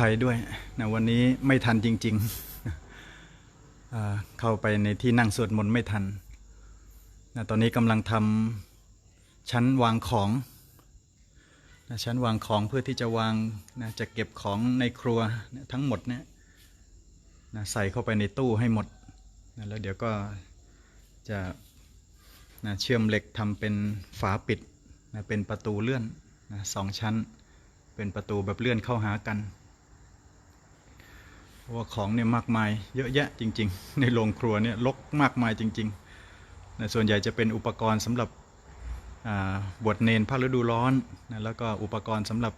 ภัยด้วยนะวันนี้ไม่ทันจริงๆ เข้าไปในที่นั่งสวดมนต์ไม่ทันนะตอนนี้กำลังทำชั้นวางของนะชั้นวางของเพื่อที่จะวางนะจะเก็บของในครัวนะทั้งหมดเนี่ยนะใส่เข้าไปในตู้ให้หมดนะแล้วเดี๋ยวก็จะนะเชื่อมเหล็กทำเป็นฝาปิดนะเป็นประตูเลื่อนนะสองชั้น เป็นประตูแบบเลื่อนเข้าหากัน ว่าของเนี่ยมากมายเยอะแยะจริง ๆ ในโรงครัวเนี่ยรกมากมายจริงๆนะส่วนใหญ่จะเป็นอุปกรณ์สำหรับบวชเนนภาคฤดูร้อนนะแล้วก็อุปกรณ์สำหรับ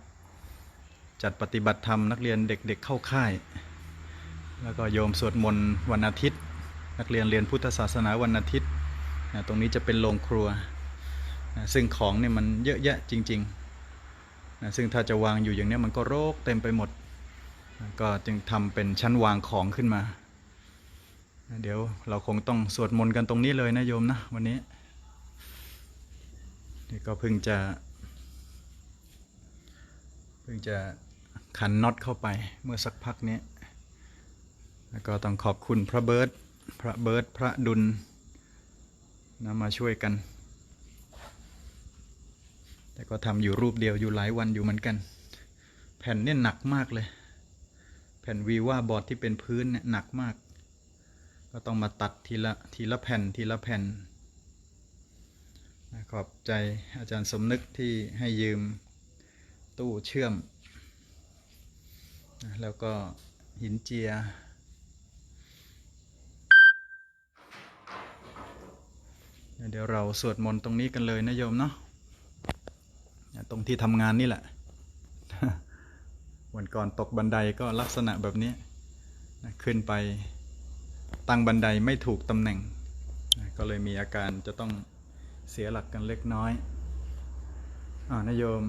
จัดปฏิบัติธรรมนักเรียนเด็กๆเข้าค่าย แล้วก็โยมสวดมนต์วันอาทิตย์ นักเรียนเรียนพุทธศาสนาวันอาทิตย์นะตรงนี้จะเป็นโรงครัวนะซึ่งของเนี่ยมันเยอะแยะจริงๆนะซึ่งถ้าจะวางอยู่อย่างเนี้ยมันก็โรคเต็มไปหมด ก็จึงทำเป็นชั้นวางของขึ้นมา เดี๋ยวเราคงต้องสวดมนต์กันตรงนี้เลยนะโยมนะวันนี้นี่ก็เพิ่งจะ เพิ่งจะขันน็อตเข้าไปเมื่อสักพักนี้แล้วก็ต้องขอบคุณพระเบิร์ตพระเบิร์ตพระดุลนะมาช่วยกัน แต่ก็ทำอยู่รูปเดียวอยู่หลายวันอยู่เหมือนกัน แผ่นเนี่ยหนักมากเลย แผ่นวีว่าบอร์ดที่เป็นพื้นเนี่ยหนักมาก ก็ต้องมาตัดทีละทีละแผ่นทีละแผ่นขอบใจอาจารย์สมนึกที่ให้ยืมตู้เชื่อม แล้วก็หินเจีย เดี๋ยวเราสวดมนต์ตรงนี้กันเลยนะโยมเนาะตรงที่ทำงานนี่แหละ วันก่อนตกบันไดก็ลักษณะแบบนี้นะขึ้นไปตั้งบันไดไม่ถูกตำแหน่งนะก็เลยมีอาการจะต้องเสียหลักกันเล็กน้อยอ่านายโยม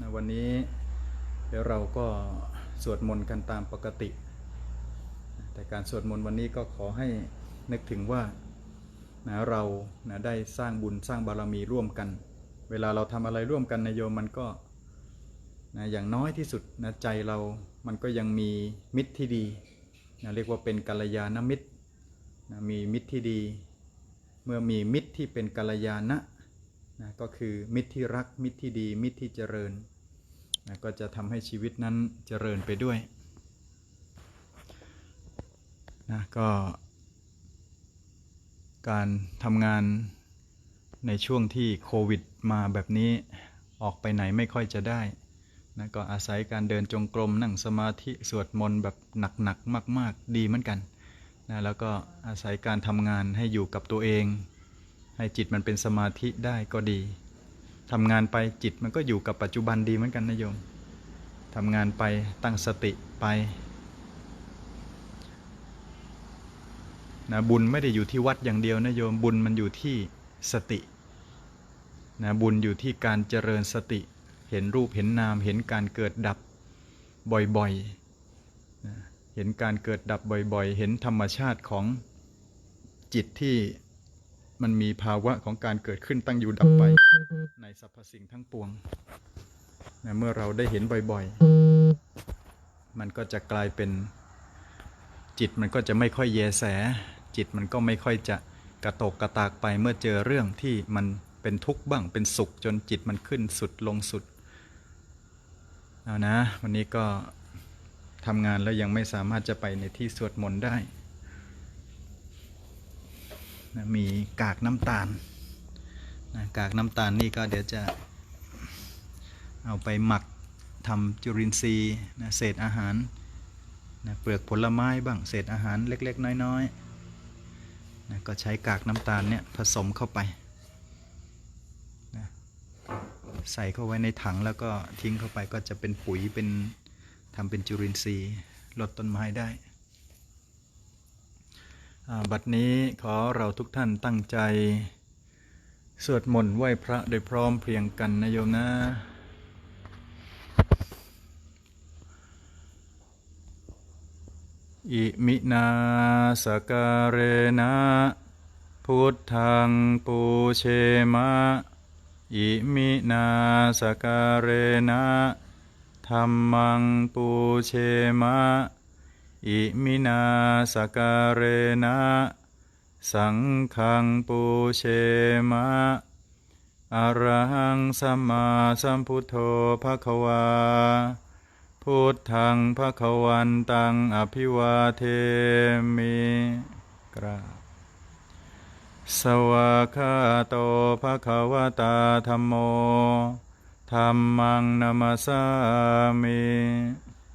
นะวันนี้เดี๋ยวเราก็สวดมนต์กันตามปกติ แต่การสวดมนต์วันนี้ก็ขอให้นึกถึงว่านะเรานะได้สร้างบุญสร้างบารมีร่วมกัน เวลาเราทำอะไรร่วมกันนโยมมันก็ นะอย่างน้อยที่สุดนะใจเรามันก็ยังมีมิตรที่ดีนะเรียกว่าเป็นกัลยาณมิตรนะมีมิตรที่ดี เมื่อมีมิตรที่เป็นกัลยาณะนะก็คือมิตรที่รักมิตรที่ดี มิตรที่เจริญนะก็จะทำให้ชีวิตนั้นเจริญไปด้วยนะก็การทำงานในช่วงที่โควิดมาแบบนี้ออกไปไหนไม่ค่อยจะได้ นะก็อาศัยการเดินจงกรมนั่งสมาธิสวดมนต์แบบหนักๆมาก ๆ ดีเหมือนกันนะแล้วก็อาศัยการทำงานให้อยู่กับตัวเอง ให้จิตมันเป็นสมาธิได้ก็ดีทำงานไปจิตมันก็อยู่กับปัจจุบันดีเหมือนกันนะโยมทำงานไปตั้งสติไปนะบุญไม่ได้อยู่ที่วัดอย่างเดียวนะโยมบุญมันอยู่ที่สตินะบุญอยู่ที่การเจริญสติ เห็นรูปเห็นนามเห็นการเกิดดับบ่อยๆ เห็นการเกิดดับบ่อยๆ เห็นธรรมชาติของจิตที่มันมีภาวะของการเกิดขึ้นตั้งอยู่ดับไป ในสรรพสิ่งทั้งปวงนะเมื่อเราได้เห็นบ่อยๆ มันก็จะกลายเป็นจิตมันก็จะไม่ค่อยแยแส จิตมันก็ไม่ค่อยจะกระตกกระตากไปเมื่อเจอเรื่องที่มันเป็นทุกข์บ้างเป็นสุขจนจิตมันขึ้นสุดลงสุด เอานะ วันนี้ก็ทำงานแล้วยังไม่สามารถจะไปในที่สวดมนต์ได้นะมีกากน้ำตาลนะกากน้ำตาลนี่ก็เดี๋ยวจะเอาไปหมักทำจุลินทรีย์นะเศษอาหารนะเปลือกผลไม้บ้างเศษอาหารเล็ก ๆ น้อยๆนะก็ใช้กากน้ำตาลเนี่ยผสมเข้าไป ใส่เข้าไว้ในถังแล้วก็ทิ้งเข้าไปก็จะเป็นปุ๋ยเป็นทำเป็นจุลินทรีย์ลดต้นไม้ได้อ่าบัดนี้ขอเราทุกท่านตั้งใจ สวดมนต์ไหว้พระโดยพร้อมเพรียงกันนะโยมนะอิมินาสการณะพุทธังปูเชมะ อิมินาสการเณะธรรมังปูเชมะ อิมินาสการเรนะสังฆังปูเชมะอรหังสัมมาสัมพุทโธภะคะวา พุทธังภะคะวันตังอภิวาเทมิกราบ สวากาโตภะคะวตาธัมโมธัมมังนามาสามิ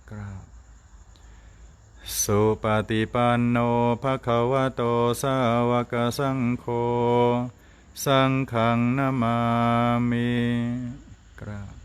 กราบสุปฏิปันโนภะคะวะโตสาวกสังโฆสังฆังนามามิกราบ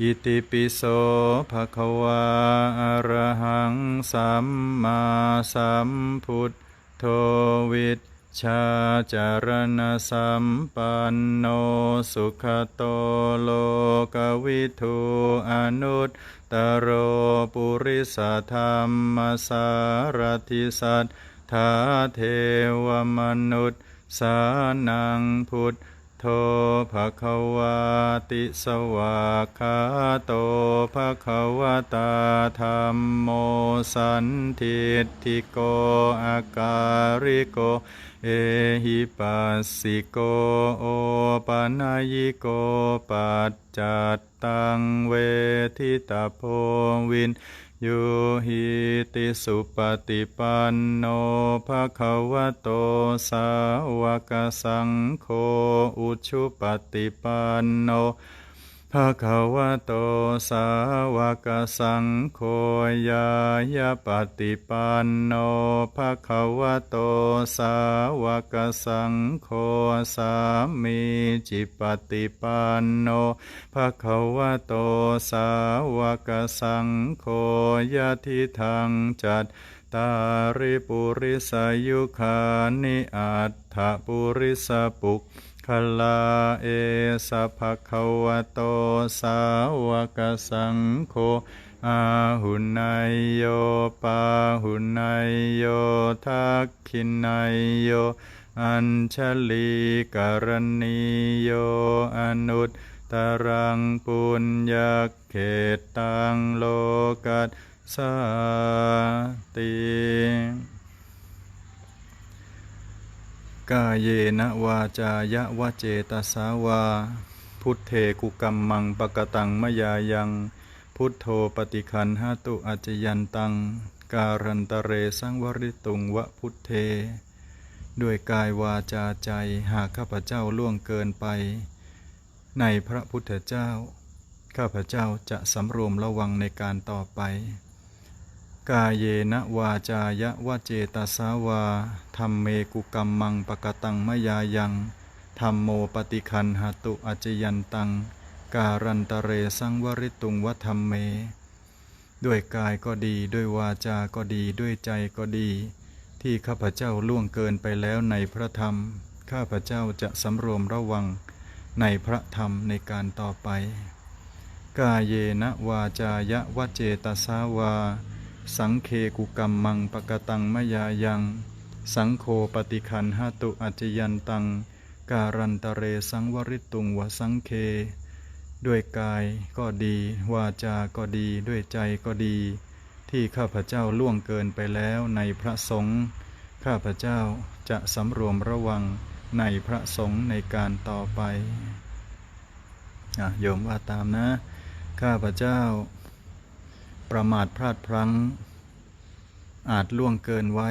อิติปิโสภะคะวะอะระหังสัมมาสัมพุทโธวิชชาจารณสัมปันโนสุขโตโลกวิทูอนุตตโรปุริสธรรมสารทิสัทธาเทวมนุษย์สานังพุทธ โทภะคะวาติสวากขาโตภะคะวะตาธรรมโมสันทิฏฐิโกอาการิโกเอหิปัสสิโกโอปะนายโกปัจจัตตังเวทิตาโพวินโยหิติสุปฏิปันโนภะคะวะโตสาวกสังโฆอุชุปฏิปันโน ภะคะวะโตสาวกสังโฆยายาปฏิปันโนภะคะวะโตสาวกสังโฆสามีจิปฏิปันโนภะคะวะโตสาวกสังโฆยะทิทังจัตตาริปุริสายุคานิอัตถปุริสปุก ขลาเอสะภะคะวะโตสาวกสังโฆอาหุนายโยปาหุนายโยทักขินายโย อัญชลีกรณีโยอนุตตรังปุญญเขตตังโลกัสสาติ กาเยนะวาจายะวะเจตสาวา พุทเทกุกัมมังปะกตังมยายัง พุทโธปฏิคันหาตุอาจยันตัง การันตเรสังวริตุงวะพุทเท ด้วยกายวาจาใจหากข้าพเจ้าล่วงเกินไป ในพระพุทธเจ้า ข้าพเจ้าจะสำรวมระวังในการต่อไป กาเยนะวาจายะวะเจตสาวาธรรมเมกุกัมมังปะกตังมยายังธรรมโมปฏิคันหาตุอจยันตัง การันตเรสังวริตุงวะธรรมเม ด้วยกายก็ดีด้วยวาจาก็ดีด้วยใจก็ดี ที่ข้าพเจ้าล่วงเกินไปแล้วในพระธรรม ข้าพเจ้าจะสำรวมระวังในพระธรรมในการต่อไป กาเยนะวาจายะวะเจตสาวา สังเคกุกัมมังปะกตังมยายัง สังโฆปฏิคันหาตุอัจยันตัง การันตเรสังวริตุงวสังเค ด้วยกายก็ดี วาจาก็ดีด้วยใจก็ดี ที่ข้าพเจ้าล่วงเกินไปแล้วในพระสงฆ์ข้าพเจ้าจะสำรวมระวังในพระสงฆ์ในการต่อไปอโยมว่าตามนะ ข้าพเจ้า ประมาทพลาดพลั้ง อาจล่วงเกินไว้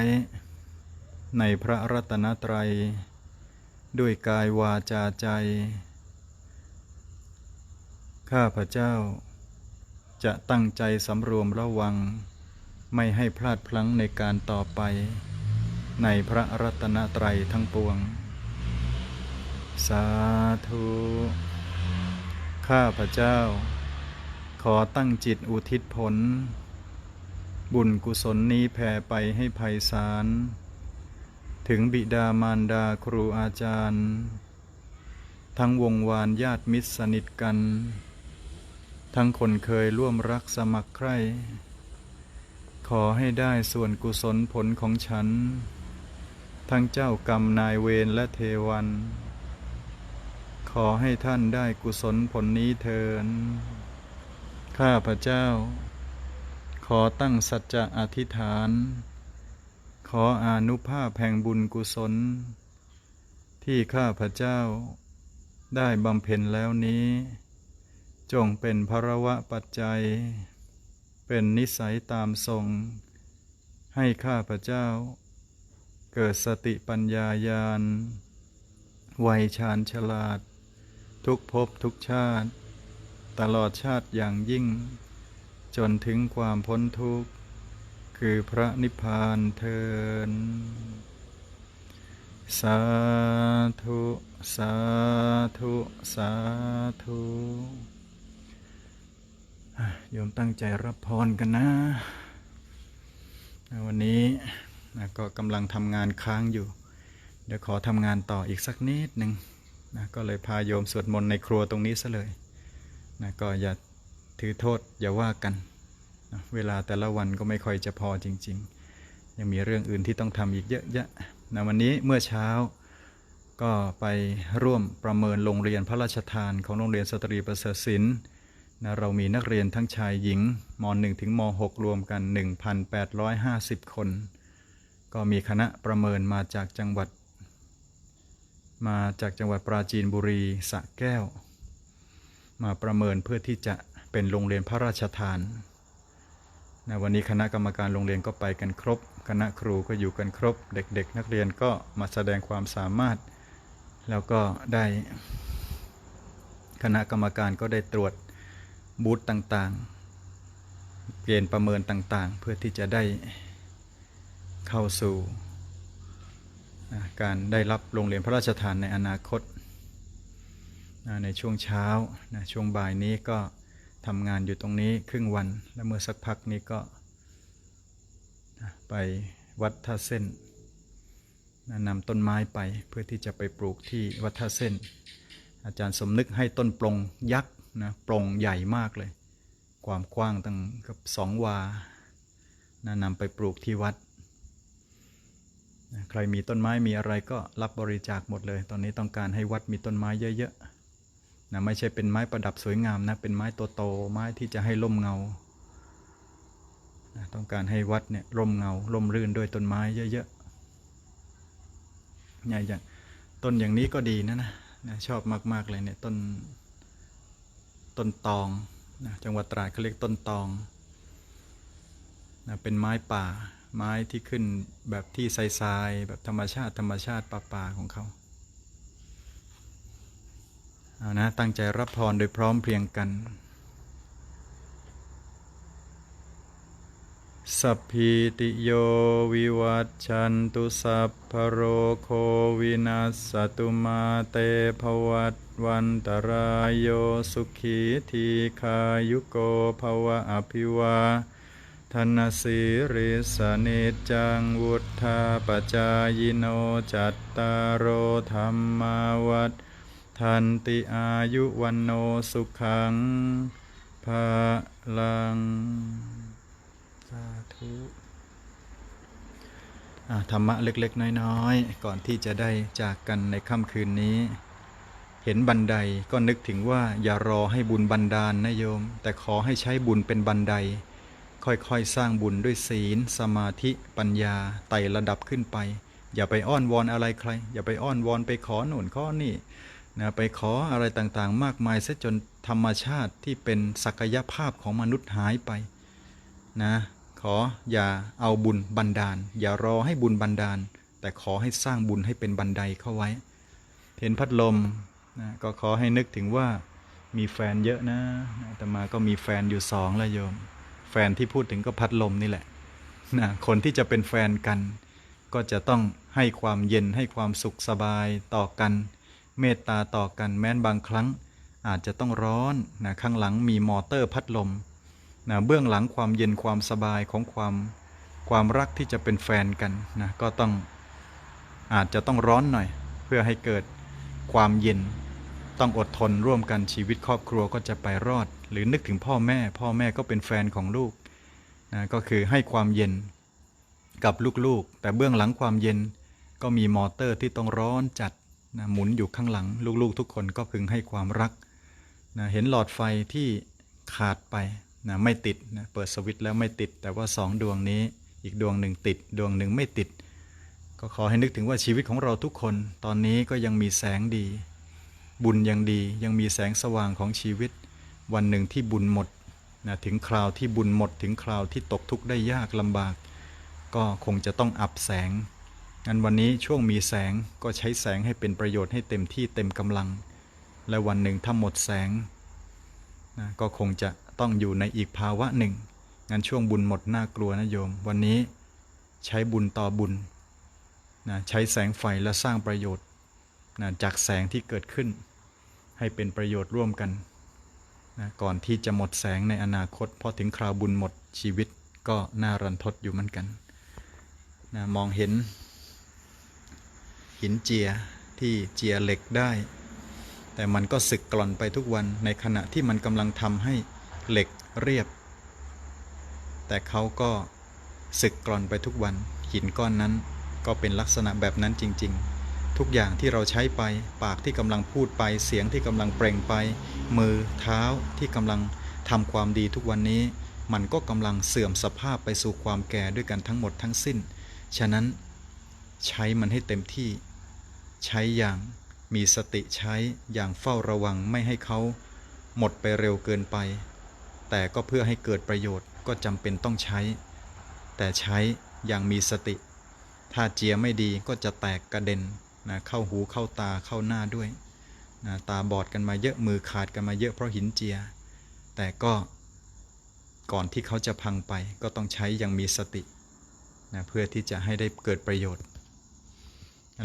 ในพระรัตนตรัย ด้วยกายวาจาใจ ข้าพเจ้า จะตั้งใจสำรวมระวัง ไม่ให้พลาดพลั้งในการต่อไป ในพระรัตนตรัยทั้งปวง สาธุ ข้าพเจ้า อตั้งจิตอุทิศผล บุญกุศลนี้แผ่ไปให้ภัยสาร ถึงบิดามารดาครูอาจารย์ ทั้งวงวานญาติมิตรสนิทกัน ทั้งคนเคยร่วมรักสมัครใคร่ ขอให้ได้ส่วนกุศลผลของฉัน ทั้งเจ้ากรรมนายเวรและเทวัน ขอให้ท่านได้กุศลผลนี้เทิน ข้าพระเจ้า ขอตั้งสัจจะอธิษฐาน ขออนุภาพแห่งบุญกุศล ที่ข้าพระเจ้า ได้บำเพ็ญแล้วนี้ จงเป็นภรวะปัจจัย เป็นนิสัยตามทรง ให้ข้าพระเจ้า เกิดสติปัญญายาณวัยชาญฉลาด ทุกภพทุกชาติ ตลอดชาติอย่างยิ่ง จนถึงความพ้นทุกข์ คือพระนิพพานเทินสาธุ สาธุ สาธุโยมตั้งใจรับพรกันนะนะ วันนี้นะก็กำลังทำงานค้างอยู่ เดี๋ยวขอทำงานต่ออีกสักนิดหนึ่งนะก็เลยพาโยมสวดมนต์ในครัวตรงนี้ซะเลย นะก็อย่าถือโทษอย่าว่ากันนะเวลาแต่ละวันก็ไม่ค่อยจะพอจริง ๆ ยังมีเรื่องอื่นที่ต้องทำอีกเยอะแยะนะวันนี้เมื่อเช้าก็ไปร่วมประเมินโรงเรียนพระราชทานของโรงเรียนสตรีประเสริฐศิลป์นะเรามีนักเรียนทั้งชายหญิงม .1 ถึงม .6 รวมกัน 1,850 คน ก็มีคณะประเมินมาจากจังหวัด มาจากจังหวัดปราจีนบุรีสระแก้ว มาประเมินเพื่อที่จะเป็นโรงเรียนพระราชทานนะวันนี้คณะกรรมการโรงเรียนก็ไปกันครบ คณะครูก็อยู่กันครบ เด็กๆ นักเรียนก็มาแสดงความสามารถ แล้วก็ได้ คณะกรรมการก็ได้ตรวจบูธต่างๆ เกณฑ์ประเมินต่างๆ เพื่อที่จะได้เข้าสู่ การได้รับโรงเรียนพระราชทานในอนาคต อ่าในช่วงเช้านะช่วงบ่ายนี้ก็ทำงานอยู่ตรงนี้ครึ่งวัน แล้วเมื่อสักพักนี้ก็นะไปวัดท่าเส้นนะนำต้นไม้ไปเพื่อที่จะไปปลูกที่วัดท่าเส้น อาจารย์สมนึกให้ต้นปลงยักษ์นะปลงใหญ่มากเลย ความกว้างตั้งกับสองวานะนำไปปลูกที่วัดใครมีต้นไม้มีอะไรก็รับบริจาคหมดเลย ตอนนี้ต้องการให้วัดมีต้นไม้เยอะๆ นะไม่ใช่เป็นไม้ประดับสวยงามนะเป็นไม้โตๆไม้ที่จะให้ร่มเงานะต้องการให้วัดเนี่ยร่มเงาร่มรื่นด้วยต้นไม้เยอะๆเนี่ยอย่างต้นอย่างนี้ก็ดีนะนะนะชอบมากๆเลยเนี่ยต้นต้นตองนะจังหวัดตราดเขาเรียกต้นตองนะเป็นไม้ป่าไม้ที่ขึ้นแบบที่ทรายๆแบบธรรมชาติธรรมชาติป่าๆของเขา เอานะ ตั้งใจรับพรโดยพร้อมเพรียงกัน สัพพิติโยวิวัตชันตุสัพพโรโควินัสตุมาเตภวัตวันตรายโยสุขีทีขายุโกภวะอภิวาธนสีริสนิจจังวุธาปจายโนจัตตารโอธรรมาวัฏ ทันติอายุวันโนสุขังภาลัง สาธุธรรมะเล็กๆ น้อยๆ ก่อนที่จะได้จากกันในค่ำคืนนี้ เห็นบันไดก็นึกถึงว่าอย่ารอให้บุญบันดาลนะโยม แต่ขอให้ใช้บุญเป็นบันได ค่อยๆ สร้างบุญด้วยศีล สมาธิปัญญาไต่ระดับขึ้นไป อย่าไปอ้อนวอนอะไรใคร อย่าไปอ้อนวอนไปขอหนุนข้อนี่ นะไปขออะไรต่างๆ มากมายซะจนธรรมชาติที่เป็นศักยภาพของมนุษย์หายไปนะขออย่าเอาบุญบันดาล อย่ารอให้บุญบันดาล แต่ขอให้สร้างบุญให้เป็นบันไดเข้าไว้ เห็นพัดลมนะก็ขอให้นึกถึงว่ามีแฟนเยอะนะแต่มาก็มีแฟนอยู่สองแล้วโยม แฟนที่พูดถึงก็พัดลมนี่แหละนะคนที่จะเป็นแฟนกัน ก็จะต้องให้ความเย็นให้ความสุขสบายต่อกัน เมตตาต่อกันแม้นบางครั้ง อาจจะต้องร้อนนะข้างหลังมีมอเตอร์พัดลมนะเบื้องหลังความเย็นความสบายของความความรักที่จะเป็นแฟนกันนะก็ต้องอาจจะต้องร้อนหน่อย เพื่อให้เกิดความเย็น ต้องอดทนร่วมกันชีวิตครอบครัวก็จะไปรอด หรือนึกถึงพ่อแม่ พ่อแม่ก็เป็นแฟนของลูกนะก็คือให้ความเย็นกับลูกๆ แต่เบื้องหลังความเย็นก็มีมอเตอร์ที่ต้องร้อนจัด นะหมุนอยู่ข้างหลัง ลูกๆ ทุกคนก็พึงให้ความรักนะเห็นหลอดไฟที่ขาดไปนะไม่ติดนะเปิดสวิตช์แล้วไม่ติด แต่ว่าสองดวงนี้อีกดวงหนึ่งติด ดวงหนึ่งไม่ติด ก็ขอให้นึกถึงว่าชีวิตของเราทุกคน ตอนนี้ก็ยังมีแสงดี บุญยังดียังมีแสงสว่างของชีวิต วันหนึ่งที่บุญหมดนะถึงคราวที่บุญหมด ถึงคราวที่ตกทุกข์ได้ยากลำบาก ก็คงจะต้องอับแสง งั้นวันนี้ช่วงมีแสงก็ใช้แสงให้เป็นประโยชน์ให้เต็มที่เต็มกำลัง และวันหนึ่งถ้าหมดแสงนะก็คงจะต้องอยู่ในอีกภาวะหนึ่ง งั้นช่วงบุญหมดน่ากลัวนะโยม วันนี้ใช้บุญต่อบุญนะใช้แสงไฟและสร้างประโยชน์นะจากแสงที่เกิดขึ้น ให้เป็นประโยชน์ร่วมกันนะก่อนที่จะหมดแสงในอนาคตพอถึงคราวบุญหมดชีวิตก็น่ารันทดอยู่เหมือนกันนะมองเห็น หินเจียที่เจียเหล็กได้ แต่มันก็สึกกร่อนไปทุกวันในขณะที่มันกำลังทำให้เหล็กเรียบ แต่เขาก็สึกกร่อนไปทุกวัน หินก้อนนั้นก็เป็นลักษณะแบบนั้นจริง ๆ ทุกอย่างที่เราใช้ไป ปากที่กำลังพูดไป เสียงที่กำลังเปล่งไป มือเท้าที่กำลังทำความดีทุกวันนี้ มันก็กำลังเสื่อมสภาพไปสู่ความแก่ด้วยกันทั้งหมดทั้งสิ้น ฉะนั้น ใช้มันให้เต็มที่ ใช้อย่างมีสติใช้อย่างเฝ้าระวังไม่ให้เขาหมดไปเร็วเกินไป แต่ก็เพื่อให้เกิดประโยชน์ก็จำเป็นต้องใช้ แต่ใช้อย่างมีสติ ถ้าเจียไม่ดีก็จะแตกกระเด็นนะเข้าหูเข้าตาเข้าหน้าด้วยนะตาบอดกันมาเยอะมือขาดกันมาเยอะเพราะหินเจีย แต่ก็ก่อนที่เขาจะพังไปก็ต้องใช้อย่างมีสตินะเพื่อที่จะให้ได้เกิดประโยชน์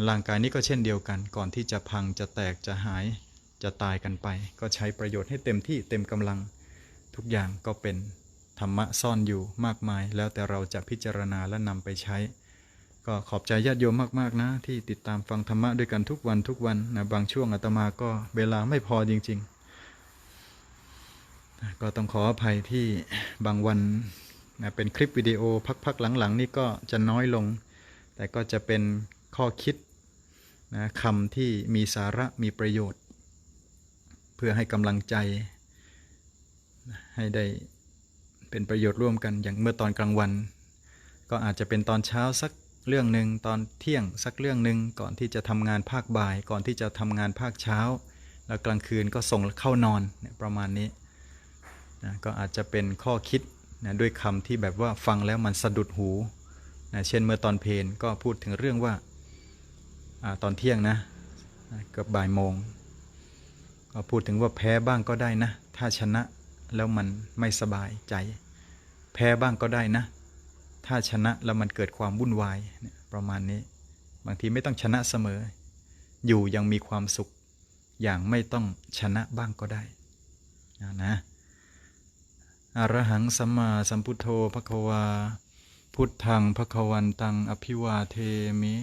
ร่างกายนี้ก็เช่นเดียวกัน ก่อนที่จะพังจะแตกจะหายจะตายกันไป ก็ใช้ประโยชน์ให้เต็มที่เต็มกำลัง ทุกอย่างก็เป็นธรรมะซ่อนอยู่มากมาย แล้วแต่เราจะพิจารณาและนำไปใช้ ก็ขอบใจญาติโยมมากๆนะ ที่ติดตามฟังธรรมะด้วยกันทุกวันทุกวันนะบางช่วงอาตมาก็เวลาไม่พอจริง ๆ ก็ต้องขออภัยที่บางวันนะเป็นคลิปวิดีโอพักๆหลังๆ นี่ก็จะน้อยลง แต่ก็จะเป็น ข้อคิดนะคำที่มีสาระมีประโยชน์ เพื่อให้กำลังใจ ให้ได้เป็นประโยชน์ร่วมกันอย่างเมื่อตอนกลางวัน ก็อาจจะเป็นตอนเช้าสักเรื่องหนึ่งตอนเที่ยงสักเรื่องหนึ่งก่อนที่จะทำงานภาคบ่าย ก่อนที่จะทำงานภาคเช้า แล้วกลางคืนก็ส่งเข้านอนประมาณนี้นะก็อาจจะเป็นข้อคิดนะด้วยคำที่แบบว่าฟังแล้วมันสะดุดหูนะเช่นเมื่อตอนเพลนก็พูดถึงเรื่องว่า ตอนเที่ยงนะเกือบบ่ายโมง ก็พูดถึงว่าแพ้บ้างก็ได้นะ ถ้าชนะแล้วมันไม่สบายใจ แพ้บ้างก็ได้นะ ถ้าชนะแล้วมันเกิดความวุ่นวายประมาณนี้ บางทีไม่ต้องชนะเสมอ อยู่ยังมีความสุขอย่างไม่ต้องชนะบ้างก็ได้นะนะอรหังสัมมาสัมพุทโธภควา พุทธังภควันตังอภิวาเทมิ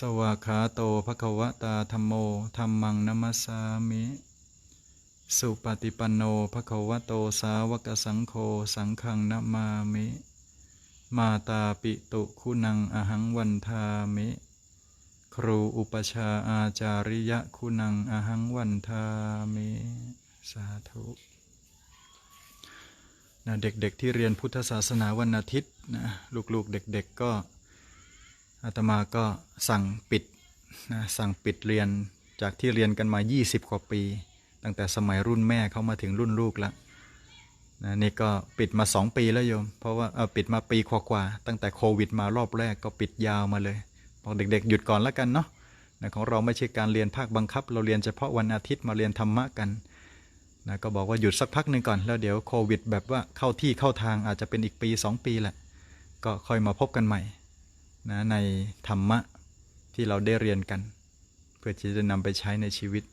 สวากขาโตภควตาธรรมโมธรรมังนัมสสามิ สุปฏิปันโนภควโตสาวกสังโฆสังฆังนามามิ มาตาปิตุคุณังอหังวันทามิ ครูอุปชาอาจาริยะคุณังอหังวันทามิ สาธุนะเด็กๆที่เรียนพุทธศาสนาวันอาทิตย์นะลูกๆเด็กๆก็ อาตมาก็สั่งปิดนะสั่งปิดเรียนจากที่เรียนกันมา 20 กว่าปี ตั้งแต่สมัยรุ่นแม่เขามาถึงรุ่นลูกแล้วนะนี่ก็ปิดมา 2 ปีแล้วโยม เพราะว่าเออปิดมาปีกว่าๆตั้งแต่โควิดมารอบแรกก็ปิดยาวมาเลยบอกเด็ก ๆ หยุดก่อนแล้วกันเนาะนะของเราไม่ใช่การเรียนภาคบังคับ เราเรียนเฉพาะวันอาทิตย์มาเรียนธรรมะกันนะก็บอกว่าหยุดสักพักหนึ่งก่อน แล้วเดี๋ยวโควิด แบบว่าเข้าที่เข้าทางอาจจะเป็นอีกปี 2 ปีแหละ ก็ค่อยมาพบกันใหม่ นะในธรรมะที่เราได้เรียนกัน เพื่อที่จะนำไปใช้ในชีวิต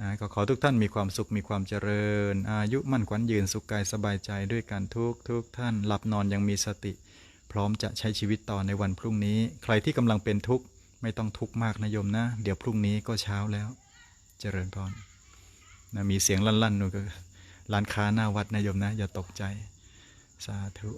นะก็ขอทุกท่านมีความสุขมีความเจริญ อายุมั่นขวัญยืนสุขกายสบายใจด้วยกันทุกทุกท่านหลับนอนยังมีสติ พร้อมจะใช้ชีวิตต่อในวันพรุ่งนี้ ใครที่กำลังเป็นทุกข์ไม่ต้องทุกข์มากนะโยมนะ เดี๋ยวพรุ่งนี้ก็เช้าแล้ว เจริญพรนะมีเสียงลั่นๆนู่นก็ร้านค้าหน้าวัดนะโยมนะ อย่าตกใจ สาธุ